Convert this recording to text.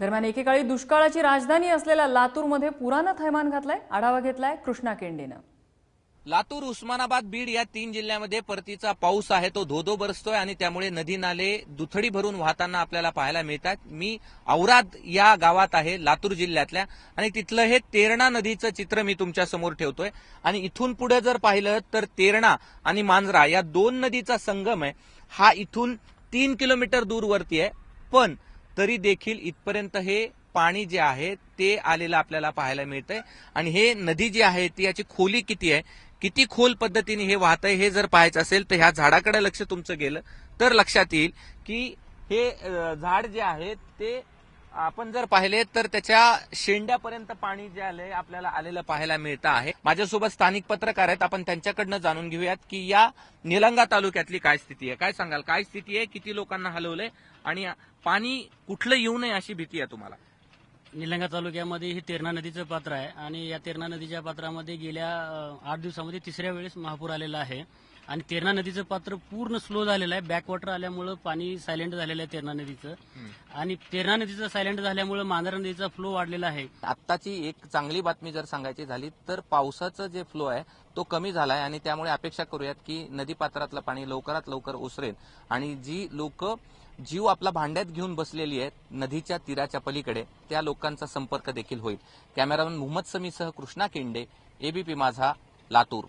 दरम्यान एकेकाळी दुष्काळाची राजधानी असलेल्या लातूरमध्ये पुरानं थैमान घातलाय आढावा घेतलाय कृष्णा केंडेनं. लातूर उस्मानाबाद बीड या तीन जिल्ह्यामध्ये परतीचा पाऊस आहे तो धोधो बरसतोय आणि त्यामुळे नदी नाले दुथडी भरून वाहताना आपल्याला पाहायला मिळतात. मी औराद या गावात आहे लातूर जिल्ह्यातल्या आणि तिथलं हे तेरणा नदीचं चित्र मी तुमच्यासमोर ठेवतोय. आणि इथून पुढे जर पाहिलं तर तेरणा आणि मांजरा या दोन नदीचा संगम आहे. हा इथून तीन किलोमीटर दूरवरती आहे. पण तरी देखील इथपर्यंत हे पाणी जे आहे ते आलेलं आपल्याला पाहायला मिळतंय. आणि हे नदी जी आहे ती याची खोली किती आहे? किती खोल पद्धतीने हे वाहतंय हे जर पाहायचं असेल तर ह्या झाडाकडे लक्ष तुमचं गेलं. तर लक्षात येईल की हे झाड जे आहे ते आपण जर पाहिले तर त्याच्या शेंड्यापर्यंत पाणी जे आलंय आपल्याला आलेलं पाहायला मिळतं आहे. माझ्यासोबत स्थानिक पत्रकार आहेत. आपण त्यांच्याकडनं जाणून घेऊयात की या निलंगा तालुक्यातली काय स्थिती आहे. काय सांगाल? काय स्थिती आहे? किती लोकांना हलवलंय? आणि पाणी कुठलं येऊ नये अशी भीती आहे तुम्हाला? निलंगा तालुक्यामध्ये हे तेरणा नदीचं पात्र आहे. आणि या तेरणा नदीच्या पात्रामध्ये गेल्या आठ दिवसामध्ये तिसऱ्या वेळेस महापूर आलेला आहे. आणि तेरणा नदीचं पात्र पूर्ण स्लो झालेलं आहे. बॅकवॉटर आल्यामुळं पाणी सायलेंट झालेलं आहे तेरणा नदीचं. आणि तेरणा नदीचं सायलेंट झाल्यामुळं मांजरा नदीचा फ्लो वाढलेला आहे. आत्ताची एक चांगली बातमी जर सांगायची झाली तर पावसाचा जे फ्लो आहे तो कमी झालाय आणि त्यामुळे अपेक्षा करूयात की नदीपात्रातलं पाणी लवकरात लवकर ओसरेल. आणि जी लोक जीव आपला भांड्यात घेऊन बसलेली आहेत नदीच्या तीराच्या पलीकडे त्या लोकांचा संपर्क देखील होईल. कॅमेरामॅन मोहम्मद समीसह कृष्णा केंडे एबीपी माझा लातूर.